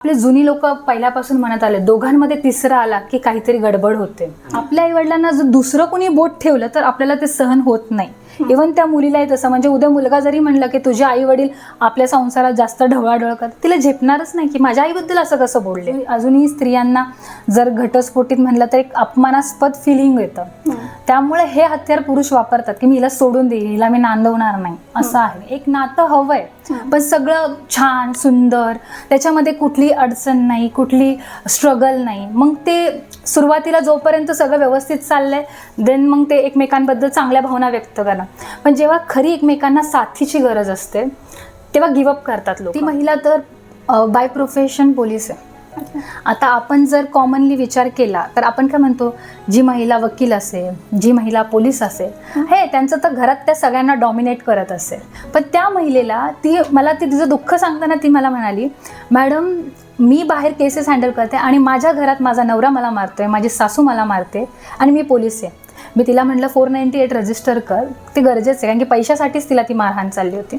आपले जुनी लोक पहिल्यापासून म्हणत आले दोघांमध्ये तिसरा आला की काहीतरी गडबड होते. आपल्या आई वडिलांना जर दुसरं कोणी बोट ठेवलं तर आपल्याला ते सहन होत नाही. इव्हन त्या मुलीलाही तसं. म्हणजे उद्या मुलगा जरी म्हणलं की तुझे आई वडील आपल्या संसारात जास्त ढवळाढवळ करतात तिला झेपणारच नाही की माझ्या आईबद्दल असं कसं बोलले. अजूनही स्त्रियांना जर घटस्फोटीत म्हणलं तर एक अपमानास्पद फिलिंग येतं. त्यामुळे हे हत्यार पुरुष वापरतात की मी हिला सोडून देईल हिला मी नांदवणार नाही. असं आहे. एक नातं हवंय. पण सगळं छान सुंदर त्याच्यामध्ये कुठली अडचण नाही कुठली स्ट्रगल नाही. मग ते सुरुवातीला जोपर्यंत सगळं व्यवस्थित चाललंय देन मग ते एकमेकांबद्दल चांगल्या भावना व्यक्त करणं पण जेव्हा खरी एकमेकांना साथीची गरज असते तेव्हा गिवअप करतात लोक. ती महिला तर बाय प्रोफेशन पोलीस आहे. आता आपण जर कॉमनली विचार केला तर आपण काय म्हणतो? जी महिला वकील असेल जी महिला पोलीस असेल हे त्यांचं तर घरात त्या सगळ्यांना डॉमिनेट करत असेल. पण त्या महिलेला ती मला ती तिचं दुःख सांगताना ती मला म्हणाली मॅडम मी बाहेर केसेस हँडल करते आणि माझ्या घरात माझा नवरा मला मारतोय माझी सासू मला मारते आणि मी पोलीस आहे. मी तिला म्हटलं फोर नाईन्टी एट रजिस्टर कर. ते गरजेचं आहे कारण की पैशासाठीच तिला ती मारहाण चालली होती.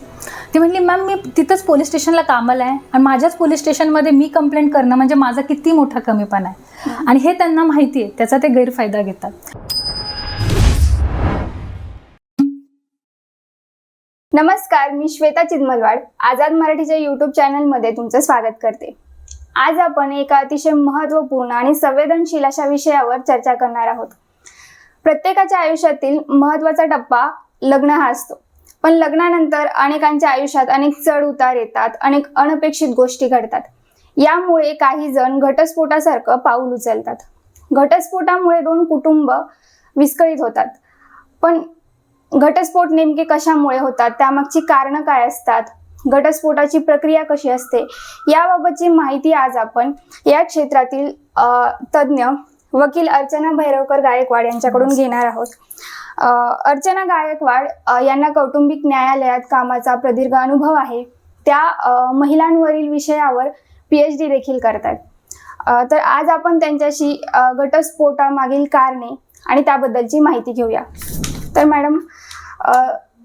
ती म्हटली मॅम मी तिथंच पोलीस स्टेशनला कामाला आहे आणि माझ्याच पोलीस स्टेशनमध्ये मी कंप्लेंट करणं म्हणजे माझा किती मोठा कमीपणा आहे. आणि हे त्यांना माहिती आहे त्याचा ते गैरफायदा घेतात. नमस्कार मी श्वेता चिदमलवाड आझाद मराठीच्या युट्यूब चॅनलमध्ये तुमचं स्वागत करते. आज आपण एका अतिशय महत्त्वपूर्ण आणि संवेदनशील अशा विषयावर चर्चा करणार आहोत. प्रत्येकाच्या आयुष्यातील महत्त्वाचा टप्पा लग्न हा असतो. पण लग्नानंतर अनेकांच्या आयुष्यात अनेक चढ उतार येतात अनेक अनपेक्षित गोष्टी घडतात. यामुळे काही जण घटस्फोटासारखं पाऊल उचलतात. घटस्फोटामुळे दोन कुटुंब विस्कळीत होतात. पण घटस्फोट नेमके कशामुळे होतात? त्यामागची कारणं काय असतात? घटस्फोटाची प्रक्रिया कशी असते? याबाबतची माहिती आज आपण या क्षेत्रातील तज्ज्ञ वकील अर्चना भैरवकर गायकवाड यांच्याकडून घेणार आहोत. अर्चना गायकवाड यांना कौटुंबिक न्यायालयात कामाचा प्रदीर्घ अनुभव आहे. त्या महिलांवरील विषयावर पी एच डी देखील करतात. तर आज आपण त्यांच्याशी घटस्फोटामागील कारणे आणि त्याबद्दलची माहिती घेऊया. तर मॅडम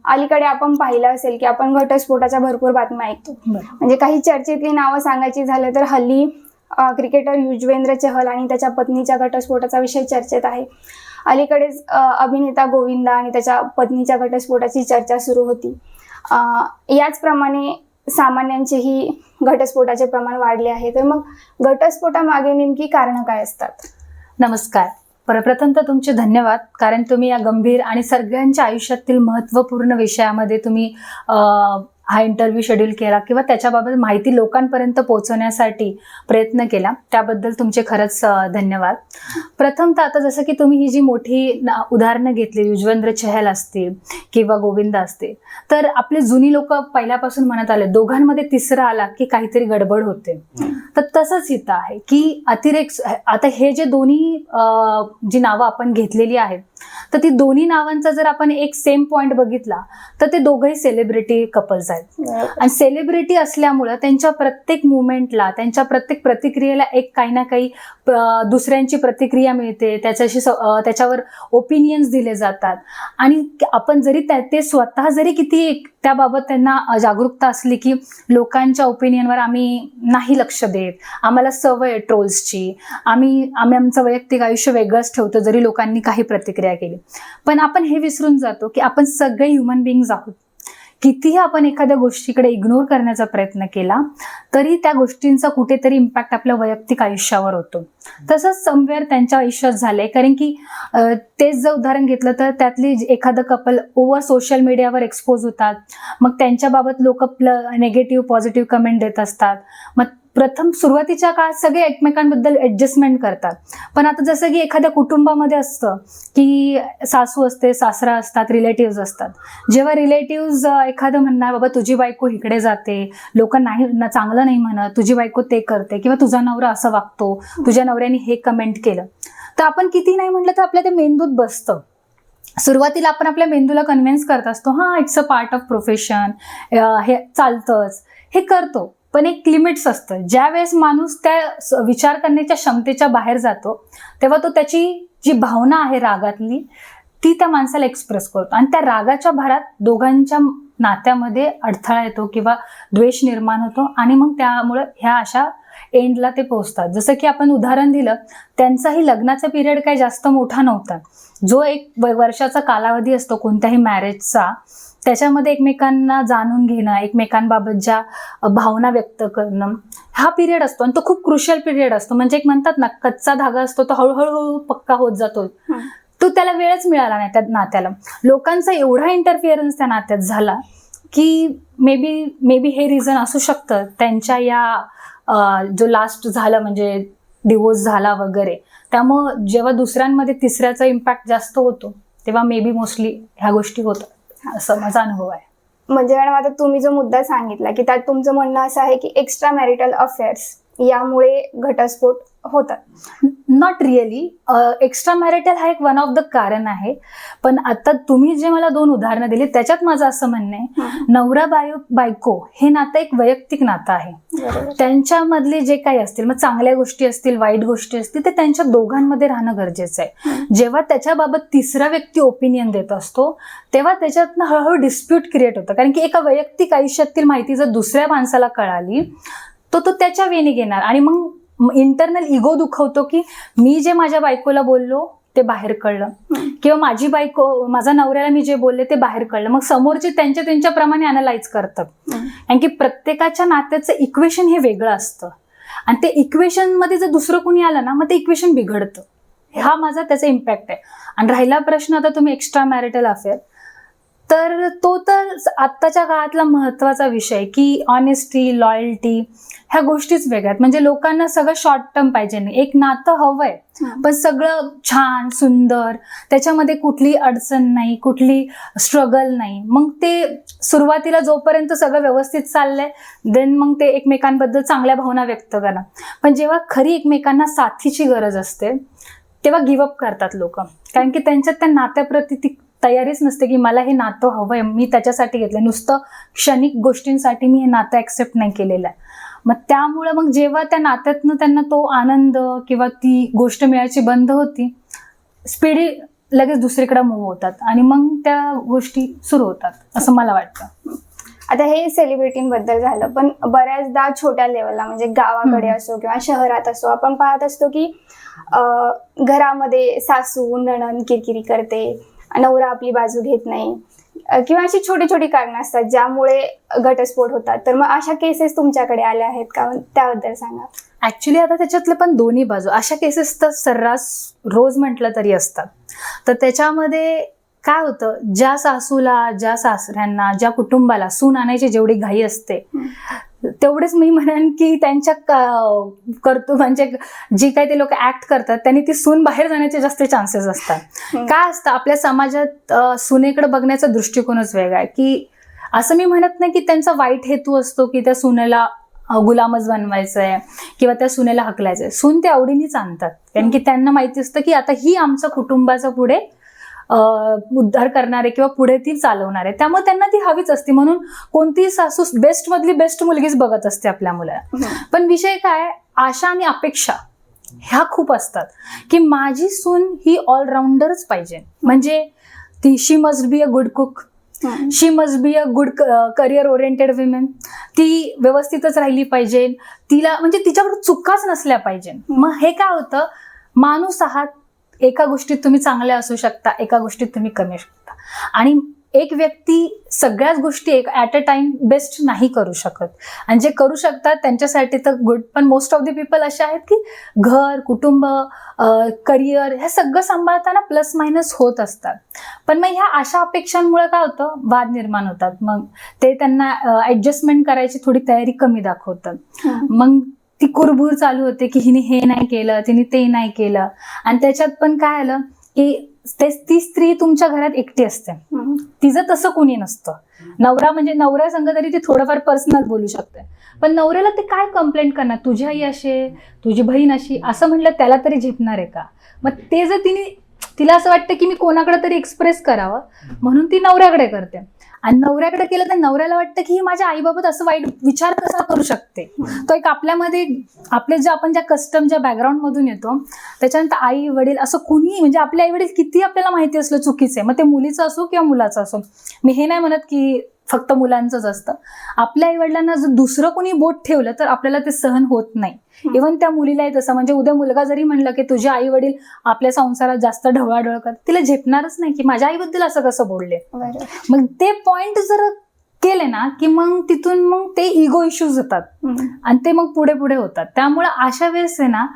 अलीकडे आपण पाहिलं असेल की आपण घटस्फोटाच्या भरपूर बातम्या ऐकतो. म्हणजे काही चर्चेतली नावं सांगायची झालं तर हल्ली क्रिकेटर युजवेंद्र चहल आणि त्याच्या पत्नीच्या घटस्फोटाचा विषय चर्चेत आहे. अलीकडेच अभिनेता गोविंदा आणि त्याच्या पत्नीच्या घटस्फोटाची चर्चा सुरू होती. याचप्रमाणे सामान्यांचेही घटस्फोटाचे प्रमाण वाढले आहे. तर मग घटस्फोटामागे नेमकी कारणं काय असतात? नमस्कार. प्रथम तर तुमचे धन्यवाद कारण तुम्ही या गंभीर आणि सगळ्यांच्या आयुष्यातील महत्त्वपूर्ण विषयामध्ये तुम्ही हा इंटरव्ह्यू शेड्यूल केला किंवा त्याच्याबाबत माहिती लोकांपर्यंत पोहोचवण्यासाठी प्रयत्न केला. त्याबद्दल तुमचे खरंच धन्यवाद. प्रथम तर आता जसं की तुम्ही ही जी मोठी उदाहरणं घेतली युजवेंद्र चहल असतील किंवा गोविंदा असतील तर आपले जुनी लोक पहिल्यापासून म्हणत आले दोघांमध्ये तिसरा आला की काहीतरी गडबड होते. तर तसंच इथं आहे की अतिरेक आता हे जे दोन्ही जी नावं आपण घेतलेली आहेत तर ती दोन्ही नावांचा जर आपण एक सेम पॉइंट बघितला तर ते दोघंही सेलिब्रिटी कपल्स आहेत. आणि सेलिब्रिटी असल्यामुळं त्यांच्या प्रत्येक मुवमेंटला त्यांच्या प्रत्येक प्रतिक्रियेला एक काही ना काही दुसऱ्यांची प्रतिक्रिया मिळते. त्याच्याशी त्याच्यावर ओपिनियन्स दिले जातात. आणि आपण जरी ते स्वतः जरी किती त्याबाबत त्यांना जागरूकता असली की लोकांच्या ओपिनियनवर आम्ही नाही लक्ष देत. आम्हाला सवय आहे ट्रोल्सची आम्ही आम्ही आमचं वैयक्तिक आयुष्य वेगळंच ठेवतो जरी लोकांनी काही प्रतिक्रिया केली. पण आपण हे विसरून जातो की आपण सगळे ह्युमन बिईंग्ज आहोत. कितीही आपण एखाद्या गोष्टीकडे इग्नोर करण्याचा प्रयत्न केला तरी त्या गोष्टींचा कुठेतरी इम्पॅक्ट आपल्या वैयक्तिक आयुष्यावर होतो. तसंच समवेअर त्यांच्या आयुष्यात झालंय. कारण की तेच जर उदाहरण घेतलं तर त्यातली एखादं कपल ओव्हर सोशल मीडियावर एक्सपोज होतात. मग त्यांच्याबाबत लोक प्ल नेगेटिव्ह पॉझिटिव्ह कमेंट देत असतात. मग प्रथम सुरुवातीच्या काळात सगळे एकमेकांबद्दल ऍडजस्टमेंट करतात. पण आता जसं की एखाद्या कुटुंबामध्ये असतं की सासू असते सासरा असतात रिलेटिव्ह असतात. जेव्हा रिलेटिव्ह एखादं म्हणणार बाबा तुझी बायको इकडे जाते. लोक नाही ना- चांगलं नाही म्हणत. तुझी बायको ते करते. किंवा तुझा नवरा असं वागतो. तुझ्या नवऱ्याने हे कमेंट केलं. तर आपण किती नाही म्हटलं तर आपल्या ते मेंदूत बसतं. सुरुवातीला आपण आपल्या मेंदूला कन्व्हिन्स करत असतो हां it's a part of profession हे चालतंच. हे करतो. पण एक लिमिट्स असतं. ज्या वेळेस माणूस त्या विचार करण्याच्या क्षमतेच्या बाहेर जातो तेव्हा तो त्याची जी भावना आहे रागातली ती त्या माणसाला एक्सप्रेस करतो. आणि त्या रागाच्या भरात दोघांच्या नात्यामध्ये अडथळा येतो किंवा द्वेष निर्माण होतो आणि मग त्यामुळे ह्या अशा एंडला ते पोहोचतात. जसं की आपण उदाहरण दिलं त्यांचाही लग्नाचा पिरियड काही जास्त मोठा नव्हता. जो एक व- वर्षाचा कालावधी असतो कोणत्याही मॅरेजचा त्याच्यामध्ये एकमेकांना जाणून घेणं एकमेकांबाबत ज्या भावना व्यक्त करणं हा पिरियड असतो आणि तो खूप क्रुशियल पिरियड असतो. म्हणजे एक म्हणतात ना कच्चा धागा असतो तो हळूहळू पक्का होत जातो. तो त्याला वेळच मिळाला नाही त्या नात्याला. लोकांचा एवढा इंटरफिअरन्स त्या नात्यात झाला की मे बी मे बी हे रिझन असू शकतं. त्यांच्या या जो लास्ट झालं म्हणजे डिवोर्स झाला वगैरे त्यामुळं जेव्हा दुसऱ्यांमध्ये तिसऱ्याचा इम्पॅक्ट जास्त होतो तेव्हा मे बी मोस्टली ह्या गोष्टी होतात. असं माझा अनुभव आहे. म्हणजे मॅडम आता तुम्ही जो मुद्दा सांगितला की त्यात तुमचं म्हणणं असं आहे की एक्स्ट्रा मॅरिटल अफेअर्स यामुळे घटस्फोट होतात. नॉट रिअली एक्स्ट्रा मॅरिटल हा एक वन ऑफ द कारण आहे. पण आता तुम्ही जे मला दोन उदाहरणं दिली त्याच्यात माझं असं म्हणणं आहे नवरा बायो बायको हे नातं एक वैयक्तिक नातं आहे. त्यांच्यामधले जे काही असतील मग चांगल्या गोष्टी असतील वाईट गोष्टी असतील ते त्यांच्या दोघांमध्ये राहणं गरजेचं आहे. जेव्हा त्याच्याबाबत तिसरा व्यक्ती ओपिनियन देत असतो तेव्हा त्याच्यातनं हळूहळू डिस्प्यूट क्रिएट होतं. कारण की एका वैयक्तिक आयुष्यातील माहिती जर दुसऱ्या माणसाला कळाली तो तो त्याच्या वेने घेणार. आणि मग इंटरनल इगो दुखवतो की मी जे माझ्या बायकोला बोललो ते बाहेर कळलं. किंवा माझी बायको माझ्या नवऱ्याला मी जे बोलले ते बाहेर कळलं. मग समोरचे त्यांच्या त्यांच्याप्रमाणे अनालाइज करतात. कारण की प्रत्येकाच्या नात्याचं इक्वेशन हे वेगळं असतं. आणि ते इक्वेशनमध्ये जर दुसरं कोणी आलं ना मग ते इक्वेशन बिघडतं. हा माझा त्याचा इम्पॅक्ट आहे. आणि राहिला प्रश्न आता तुम्ही एक्स्ट्रा मॅरिटल अफेअर तर तो तर आत्ताच्या काळातला महत्त्वाचा विषय की ऑनेस्टी लॉयल्टी ह्या गोष्टीच वेगळ्या आहेत. म्हणजे लोकांना सगळं शॉर्ट टर्म पाहिजे नाही. एक नातं हवंय पण सगळं छान सुंदर त्याच्यामध्ये कुठली अडचण नाही कुठली स्ट्रगल नाही. मग ते सुरुवातीला जोपर्यंत सगळं व्यवस्थित चाललंय देन मग ते एकमेकांबद्दल चांगल्या भावना व्यक्त करा पण जेव्हा खरी एकमेकांना साथीची गरज असते तेव्हा गिवअप करतात लोक. कारण की त्यांच्यात त्या नात्याप्रती ती तयारीच नसते की मला हे नातं हवंय मी त्याच्यासाठी घेतलं नुसतं क्षणिक गोष्टींसाठी मी हे नातं ऍक्सेप्ट नाही केलेलं आहे. मग त्यामुळं मग जेव्हा त्या नात्यातनं त्यांना तो आनंद किंवा ती गोष्ट मिळायची बंद होती स्पीडी लगेच दुसरीकडे मूव्ह होतात आणि मग त्या गोष्टी सुरू होतात असं मला वाटतं. आता हे सेलिब्रिटींबद्दल झालं पण बऱ्याचदा छोट्या लेवलला म्हणजे गावाकडे. असो किंवा शहरात असो आपण पाहत असतो की अं, घरामध्ये सासू नणन किरकिरी करते. नवरा आपली बाजू घेत नाही. किंवा अशी छोटी छोटी कारणं असतात ज्यामुळे घटस्फोट होतात. तर मग अशा केसेस तुमच्याकडे आल्या आहेत का? त्याबद्दल सांगा. ऍक्च्युली आता त्याच्यातले पण दोन्ही बाजू अशा केसेस तर सर्रास रोज म्हटलं तरी असतात. तर त्याच्यामध्ये काय होतं? ज्या सासूला ज्या सासऱ्यांना ज्या कुटुंबाला सून आणायची जेवढी घाई असते तेवढेच मी म्हणेन की त्यांच्या करतो म्हणजे जी काही ते लोक ऍक्ट करतात त्यांनी ती सून बाहेर जाण्याचे जास्त चान्सेस असतात. काय असतं? आपल्या समाजात सुनेकडे बघण्याचा दृष्टिकोनच वेगळा आहे. की असं मी म्हणत नाही की त्यांचा वाईट हेतू असतो की त्या सुनेला गुलामच बनवायचं आहे किंवा त्या सुनेला हकलायचं आहे सून ते आवडीनेच आणतात. कारण की त्यांना माहिती असतं की आता ही आमच्या कुटुंबाचा पुढे उद्धार करणारे किंवा पुढे ती चालवणार. आहे त्यामुळे त्यांना ती हवीच असते. म्हणून कोणतीही सासू बेस्ट मधली बेस्ट मुलगीच बघत असते आपल्या मुलाला. पण विषय काय आशा आणि अपेक्षा ह्या खूप असतात की माझी सून ही ऑलराऊंडरच पाहिजे. म्हणजे ती she must be a good cook. Hmm. She must be a good career oriented women. ती व्यवस्थितच राहिली पाहिजे. तिला म्हणजे तिच्याकडे चुकाच नसल्या पाहिजे. मग हे काय होतं? माणूस आहात एका गोष्टीत तुम्ही चांगले असू शकता एका गोष्टीत तुम्ही कमी असू शकता. आणि एक व्यक्ती सगळ्याच गोष्टी एक ॲट अ टाइम बेस्ट नाही करू शकत. आणि जे करू शकतात त्यांच्यासाठी तर गुड पण मोस्ट ऑफ द पीपल असे आहेत की घर कुटुंब करिअर ह्या सगळं सांभाळताना प्लस मायनस होत असतात. पण मग ह्या अशा अपेक्षांमुळे काय होतं? वाद निर्माण होतात. मग ते त्यांना ऍडजस्टमेंट करायची थोडी तयारी कमी दाखवतात. मग ती कुरबूर चालू होते की हिने हे नाही केलं तिने ते नाही केलं. आणि त्याच्यात पण काय आलं की ते ती स्त्री तुमच्या घरात एकटी असते. तिचं तसं कोणी नसतं. नवरा म्हणजे नवऱ्या संग तरी ती थोडंफार पर्सनल बोलू शकते. पण नवऱ्याला ते काय कंप्लेंट करणार? तुझी आई अशी आहे, तुझी बहीण अशी असं म्हटलं त्याला तरी झेपणार आहे का? मग ते जर तिने तिला असं वाटतं की मी कोणाकडे तरी एक्सप्रेस करावं. म्हणून ती नवऱ्याकडे करते. आणि नवऱ्याकडे केलं तर नवऱ्याला वाटतं की ही माझ्या आईबाबत असं वाईट विचार कसा करू शकते? तो एक आपल्यामध्ये आपले जे आपण ज्या कस्टम ज्या बॅकग्राऊंड मधून येतो त्याच्यानंतर आई वडील असं कुणी म्हणजे आपले आई वडील किती आपल्याला माहिती असलं चुकीचं आहे मग ते मुलीचं असो किंवा मुलाचं असो. मी हे नाही म्हणत की फक्त मुलांचंच असतं. आपल्या आईवडिलांना जर दुसरं कोणी बोट ठेवलं तर आपल्याला ते सहन होत नाही. इव्हन त्या मुलीलाही तसं. म्हणजे उद्या मुलगा जरी म्हणलं की तुझे आई वडील आपल्या संसारात जास्त ढवळाढवळ कर तिला झेपणारच नाही की माझ्या आईबद्दल असं कसं बोलले? मग ते पॉइंट जर केले ना की मग तिथून मग ते इगो इश्यूज होतात. आणि ते मग पुढे पुढे होतात. त्यामुळे अशा वेळेस आहे ना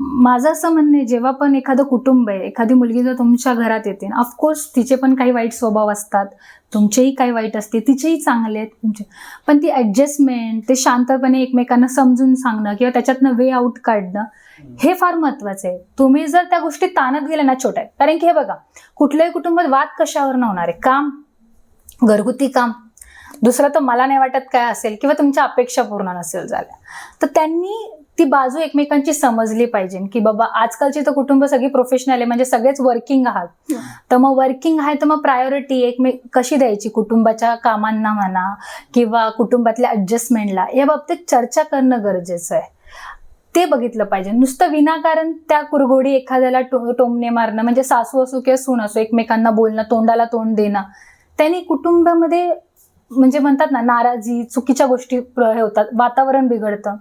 माझं असं म्हणणं आहे जेव्हा पण एखादं कुटुंब आहे एखादी मुलगी जर तुमच्या घरात येते ऑफकोर्स तिचे पण काही वाईट स्वभाव असतात. तुमचेही काही वाईट असते तिचेही चांगले आहेत तुमचे. पण ती ऍडजस्टमेंट ते शांतपणे एकमेकांना समजून सांगणं किंवा त्याच्यातनं वे आउट काढणं हे फार महत्वाचं आहे. तुम्ही जर त्या गोष्टी ताणत गेल्या ना छोट्या. कारण की हे बघा कुठल्याही कुटुंबात वाद कशावर होणार आहे? काम घरगुती काम. दुसरं तर मला नाही वाटत काय असेल किंवा तुमच्या अपेक्षा पूर्ण नसेल झाल्या. तर त्यांनी ती बाजू एकमेकांची समजली पाहिजे की बाबा आजकालची तर कुटुंब सगळी प्रोफेशनल आहे म्हणजे सगळेच वर्किंग आहात. तर मग वर्किंग आहे तर मग प्रायोरिटी एकमे कशी द्यायची? कुटुंबाच्या कामांना म्हणा किंवा कुटुंबातल्या ऍडजस्टमेंटला या बाबतीत चर्चा करणं गरजेचं आहे. ते बघितलं पाहिजे. नुसतं विनाकारण त्या कुरघोडी एखाद्याला टो टोमणे मारणं म्हणजे सासू असो किंवा सून असो एकमेकांना बोलणं तोंडाला तोंड देणं त्यांनी कुटुंबामध्ये म्हणजे म्हणतात ना नाराजी चुकीच्या गोष्टी हे होतात वातावरण बिघडतं.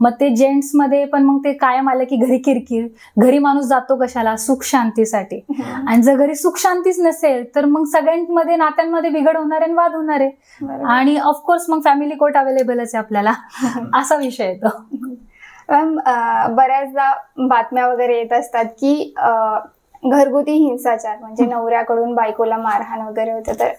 मग ते जेंट्समध्ये पण मग ते कायम आलं की घरी किरकिर घरी माणूस जातो कशाला? सुख शांतीसाठी. आणि जर घरी सुख शांतीच नसेल तर मग सगळ्यांमध्ये नात्यांमध्ये बिघड होणार आहे आणि वाद होणार आहे. आणि ऑफकोर्स मग फॅमिली कोर्ट अवेलेबलच आहे आपल्याला. असा विषय येतो. मॅम बऱ्याचदा बातम्या वगैरे येत असतात की घरगुती हिंसाचार म्हणजे नवऱ्याकडून बायकोला मारहाण वगैरे होतं तर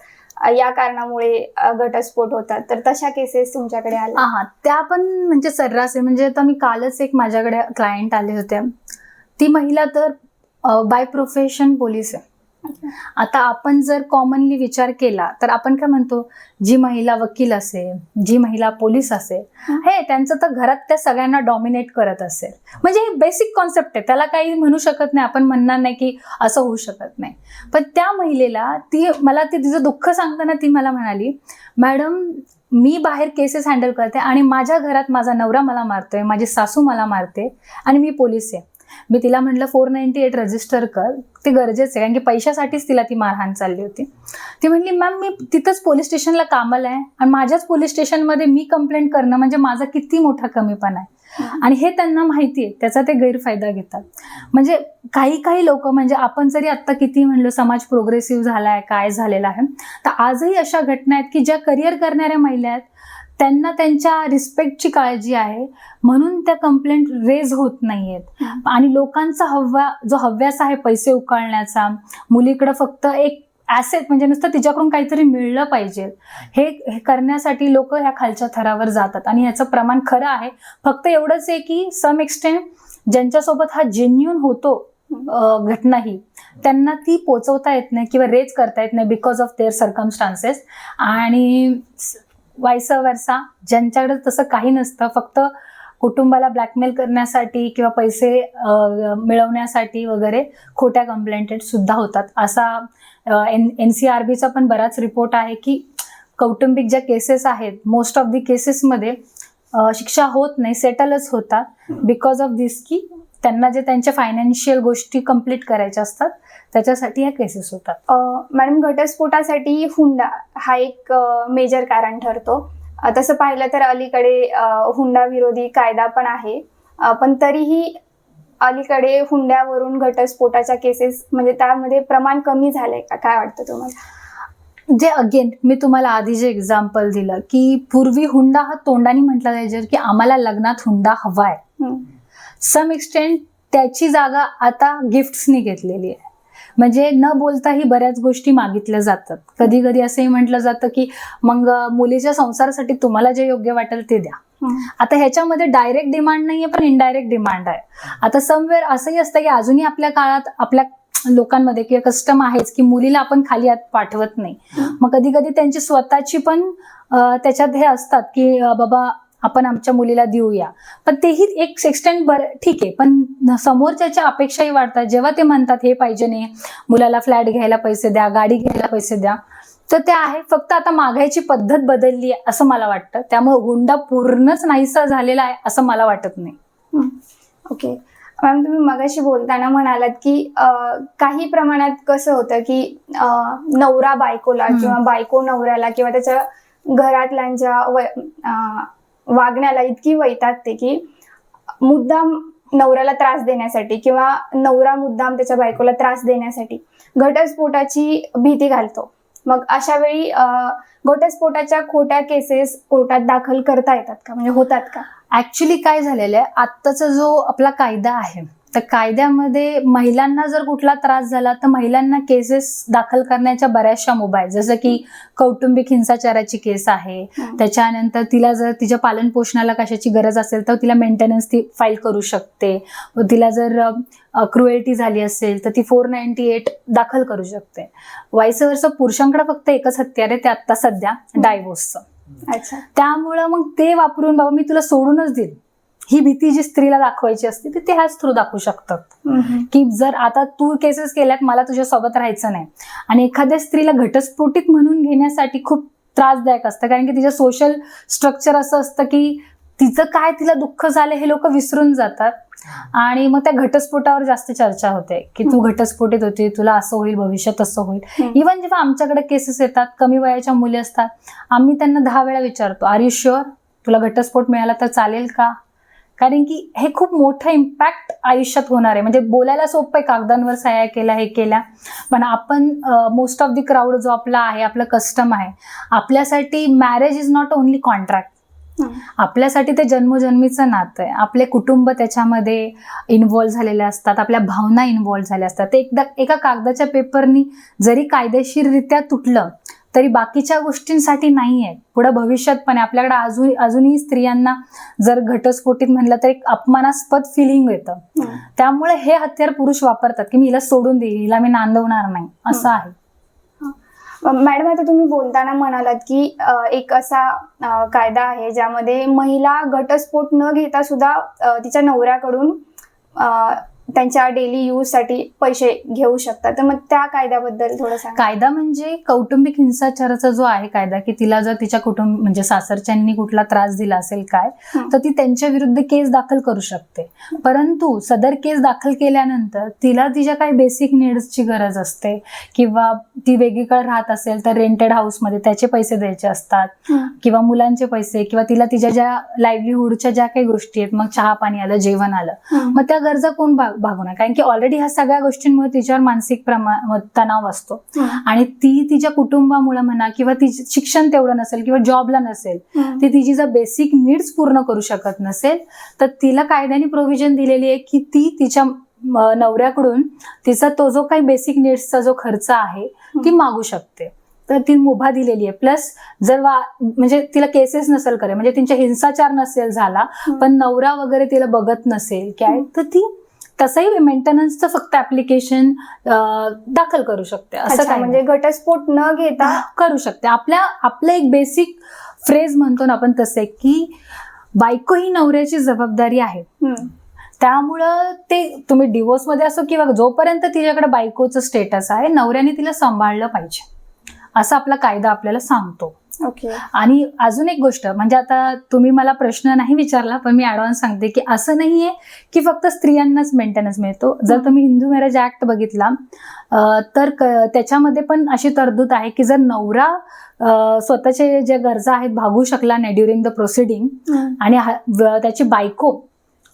या कारणामुळे घटस्फोट होतात. तर तशा केसेस तुमच्याकडे आल्या? हा त्या पण म्हणजे सर्रास आहे. म्हणजे आता मी कालच एक माझ्याकडे क्लायंट आले होते. ती महिला तर बाय प्रोफेशन पोलीस आहे. आता आपण जर कॉमनली विचार केला तर आपण काय म्हणतो? जी महिला वकील असेल जी महिला पोलीस असेल हं. त्यांचं तर घरात त्या सगळ्यांना डॉमिनेट करत असेल. म्हणजे ही बेसिक कॉन्सेप्ट आहे. त्याला काही म्हणू शकत नाही. आपण म्हणणार नाही की असं होऊ शकत नाही. पण त्या महिलेला ती मला ती तिचं दुःख सांगताना ती मला म्हणाली मॅडम मी बाहेर केसेस हँडल करते आणि माझ्या घरात माझा नवरा मला मारतोय माझी सासू मला मारते आणि मी पोलीस आहे. मी तिला म्हटलं फोर नाईन्टी एट रजिस्टर कर. ते गरजेचं आहे कारण की पैशासाठीच तिला ती मारहाण चालली होती. ती म्हणली मॅम मी तिथंच पोलीस स्टेशनला कामाला आहे आणि माझ्याच पोलीस स्टेशनमध्ये मी कंप्लेंट करणं म्हणजे माझा किती मोठा कमीपणा आहे. आणि हे त्यांना माहिती आहे त्याचा ते गैरफायदा घेतात. म्हणजे काही काही लोक म्हणजे आपण जरी आत्ता किती म्हणलो समाज प्रोग्रेसिव्ह झाला आहे काय झालेला आहे तर आजही अशा घटना आहेत की ज्या करिअर करणाऱ्या महिला आहेत त्यांना त्यांच्या रिस्पेक्टची काळजी आहे. म्हणून त्या कंप्लेंट रेज होत नाही आहेत आणि लोकांचा हव्या जो हव्यास आहे पैसे उकळण्याचा मुलीकडं फक्त एक ॲसेट म्हणजे नुसतं तिच्याकडून काहीतरी मिळलं पाहिजे. हे हे करण्यासाठी लोक ह्या खालच्या थरावर जातात. आणि ह्याचं प्रमाण खरं आहे. फक्त एवढंच आहे की सम एक्सटेंट ज्यांच्यासोबत हा जेन्युन होतो घटना ही त्यांना ती पोचवता येत नाही किंवा रेज करता येत नाही बिकॉज ऑफ देअर सर्कमस्टान्सेस आणि वायस वर्सा ज्यांच्याकडे तसं काही नसतं फक्त कुटुंबाला ब्लॅकमेल करण्यासाठी किंवा पैसे मिळवण्यासाठी वगैरे खोट्या कंप्लेंटेड सुद्धा होतात. असा एन एन सी आर बीचा पण बराच रिपोर्ट आहे की कौटुंबिक ज्या केसेस आहेत मोस्ट ऑफ दी केसेसमध्ये शिक्षा होत नाही सेटलच होतात. बिकॉज ऑफ दिस की त्यांना जे त्यांच्या फायनान्शियल गोष्टी कंप्लीट करायच्या असतात त्याच्यासाठी ह्या केसेस होतात. मॅडम घटस्फोटासाठी हुंडा हा एक मेजर कारण ठरतो. तसं पाहिलं तर अलीकडे हुंडा विरोधी कायदा पण आहे. पण तरीही अलीकडे हुंड्यावरून घटस्फोटाच्या केसेस म्हणजे त्यामध्ये प्रमाण कमी झालंय का? काय वाटतं तुम्हाला? जे अगेन मी तुम्हाला आधी जे एक्झाम्पल दिलं की पूर्वी हुंडा हा तोंडाने म्हटला जायचा की आम्हाला लग्नात हुंडा हवाय. सम एक्सटेंट त्याची जागा आता गिफ्ट्सनी घेतलेली आहे. म्हणजे न बोलताही बऱ्याच गोष्टी मागितल्या जातात. कधी कधी असंही म्हटलं जातं की मग मुलीच्या संसारासाठी तुम्हाला जे योग्य वाटेल ते द्या. आता ह्याच्यामध्ये डायरेक्ट डिमांड नाहीये पण इनडायरेक्ट डिमांड आहे. आता समवेअर असंही असतं की अजूनही आपल्या काळात आपल्या लोकांमध्ये किंवा कस्टम आहेच की मुलीला आपण खाली पाठवत नाही. मग कधी कधी त्यांची स्वतःची पण त्याच्यात हे असतात की बाबा आपण आमच्या मुलीला देऊया. पण तेही एक एक्सटेंट बरं ठीक आहे. पण समोरच्याच्या अपेक्षाही वाढतात. जेव्हा ते म्हणतात हे पाहिजे नाही. मुलाला फ्लॅट घ्यायला पैसे द्या गाडी घ्यायला पैसे द्या. तर ते आहे. फक्त आता मागायची पद्धत बदलली आहे असं मला वाटतं. त्यामुळे हुंडा पूर्णच नाहीसा झालेला आहे असं मला वाटत नाही. ओके. मॅम तुम्ही मगाशी बोलताना म्हणालात की काही प्रमाणात कसं होतं की नवरा बायकोला. किंवा बायको नवऱ्याला किंवा त्याच्या घरातल्यांच्या अं, वागण्याला इतकी वैतागते की मुद्दाम नवऱ्याला त्रास देण्यासाठी किंवा नवरा मुद्दाम त्याच्या बायकोला त्रास देण्यासाठी घटस्फोटाची भीती घालतो. मग अशा वेळी घटस्फोटाच्या खोट्या केसेस कोर्टात दाखल करता येतात का? म्हणजे होतात का? ऍक्च्युली काय झालेलं आहे? आत्ताचा जो आपला कायदा आहे तर कायद्यामध्ये महिलांना जर कुठला त्रास झाला तर महिलांना केसेस दाखल करण्याच्या बऱ्याचशा मुभा आहेत. जसं की कौटुंबिक हिंसाचाराची केस आहे. त्याच्यानंतर तिला जर तिच्या पालन पोषणाला कशाची गरज असेल तर तिला मेंटेनन्स ती फाईल करू शकते. व तिला जर क्रुएल्टी झाली असेल तर ती फोर नाईन्टी एट दाखल करू शकते. वाईस वर्ष पुरुषांकडे फक्त एकच हत्यार आहे ते आत्ता सध्या डायव्होर्सचं अच्छा. त्यामुळं मग ते वापरून बाबा मी तुला सोडूनच देईल ही भीती जी स्त्रीला दाखवायची असते ती ते ह्याच थ्रू दाखवू शकतात. की जर आता तू केसेस केल्यात मला तुझ्या सोबत राहायचं नाही. आणि एखाद्या स्त्रीला घटस्फोटित म्हणून घेण्यासाठी खूप त्रासदायक असतं. कारण की तिचं सोशल स्ट्रक्चर असं असतं की तिचं काय तिला दुःख झालं हे लोक विसरून जातात. आणि मग त्या घटस्फोटावर जास्त चर्चा होते. की तू घटस्फोटित होती तुला असं होईल भविष्यात असं होईल. इव्हन जेव्हा आमच्याकडे केसेस येतात कमी वयाच्या मुली असतात आम्ही त्यांना दहा वेळा विचारतो आर यू शुअर तुला घटस्फोट मिळाला तर चालेल का? कारण की हे खूप मोठं इम्पॅक्ट आयुष्यात होणार आहे. म्हणजे बोलायला सोपं आहे कागदांवर सह्या केल्या हे केल्या. पण आपण मोस्ट ऑफ दी क्राऊड जो आपला आहे आपलं कस्टम आहे आपल्यासाठी marriage is not only contract. आपल्यासाठी ते जन्मोजन्मीचं नातं आहे. आपले कुटुंब त्याच्यामध्ये इन्व्हॉल्व्ह झालेले असतात आपल्या भावना इन्व्हॉल्व्ह झाल्या असतात. ते एकदा एका कागदाच्या पेपरनी जरी कायदेशीररित्या तुटलं तरी बाकीच्या गोष्टींसाठी नाही आहे पुढे भविष्यात पण. आपल्याकडे अजून अजूनही स्त्रियांना जर घटस्फोटित म्हणलं तर एक अपमानास्पद फिलिंग येतं. त्यामुळे हे हत्यार पुरुष वापरतात की मी हिला सोडून देईल हिला मी नांदवणार नाही. असं आहे. मॅडम आता तुम्ही बोलताना म्हणालात की एक असा कायदा आहे ज्यामध्ये महिला घटस्फोट न घेता सुद्धा तिच्या नवऱ्याकडून त्यांच्या डेली यूजसाठी पैसे घेऊ शकतात. तर मग त्या कायद्याबद्दल थोडं सांगा. कायदा म्हणजे कौटुंबिक हिंसाचाराचा जो आहे कायदा की तिला जर तिच्या कुटुंब म्हणजे सासरच्यांनी कुठला त्रास दिला असेल काय. तर ती त्यांच्या विरुद्ध केस दाखल करू शकते. परंतु सदर केस दाखल केल्यानंतर तिला तिच्या काही बेसिक नीड्सची गरज असते. किंवा ती वेगळीकडे राहत असेल तर रेंटेड हाऊसमध्ये त्याचे पैसे द्यायचे असतात. किंवा मुलांचे पैसे किंवा तिला तिच्या ज्या लाईव्हलीहूडच्या ज्या काही गोष्टी आहेत मग चहा पाणी आलं जेवण आलं. मग त्या गरजा कोण भाग- भागवणार कारण की ऑलरेडी ह्या सगळ्या गोष्टींमुळे तिच्यावर मानसिक प्रमा तणाव असतो. आणि ती तिच्या कुटुंबामुळे म्हणा किंवा तिचं शिक्षण तेवढं नसेल किंवा जॉबला नसेल. ती तिची जर बेसिक नीड्स पूर्ण करू शकत नसेल तर तिला कायद्याने प्रोव्हिजन दिलेली आहे की ती तिच्या नवऱ्याकडून तिचा तो जो काही बेसिक नीड्सचा जो खर्च आहे ती मागू शकते तर ती मुभा दिलेली आहे प्लस जर वा म्हणजे तिला केसेस नसेल करे म्हणजे तिच्या हिंसाचार नसेल झाला. पण नवरा वगैरे तिला बघत नसेल काय तर ती तसंही मेंटेनन्सचं फक्त ऍप्लिकेशन दाखल करू शकते. असं काय म्हणजे घटस्फोट न घेता? करू शकते. आपल्या आपलं एक बेसिक फ्रेज म्हणतो ना आपण तसे की बायको ही नवऱ्याची जबाबदारी आहे. त्यामुळं ते तुम्ही डिवोर्समध्ये असो किंवा जोपर्यंत तिच्याकडे बायकोचं स्टेटस आहे नवऱ्याने तिला सांभाळलं पाहिजे. असं आपला कायदा आपल्याला सांगतो. ओके. आणि अजून एक गोष्ट म्हणजे आता तुम्ही मला प्रश्न नाही विचारला पण मी ऍडव्हान्स सांगते की असं नाहीये की फक्त स्त्रियांनाच मेंटेनन्स मिळतो. जर तुम्ही हिंदू मॅरेज ऍक्ट बघितला तर त्याच्यामध्ये पण अशी तरतूद आहे की जर नवरा स्वतःचे ज्या गरजा आहेत भागू शकला नाही ड्युरिंग द प्रोसिडिंग. आणि त्याची बायको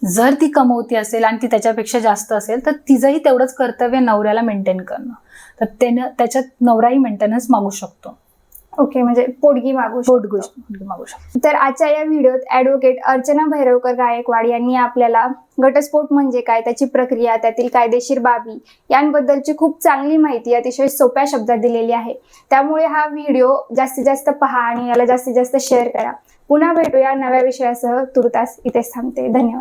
जर ती कमवती असेल आणि ती त्याच्यापेक्षा जास्त असेल तर तिचंही तेवढंच कर्तव्य नवऱ्याला मेंटेन करणं. तर त्यानं त्याच्यात नवराही मेंटेनन्स मागू शकतो. ओके म्हणजे पोटगी मागू शकतो. पोट गोष्ट मागू शकतो. तर आजच्या या व्हिडिओत ॲडव्होकेट अर्चना भैरवकर गायकवाड यांनी आपल्याला घटस्फोट म्हणजे काय त्याची प्रक्रिया त्यातील कायदेशीर बाबी यांबद्दलची खूप चांगली माहिती अतिशय सोप्या शब्दात दिलेली आहे. त्यामुळे हा व्हिडिओ जास्तीत जास्त पहा आणि याला जास्तीत जास्त शेअर करा. पुन्हा भेटूया नव्या विषयासह. तुर्तास इथेच थांबते. धन्यवाद.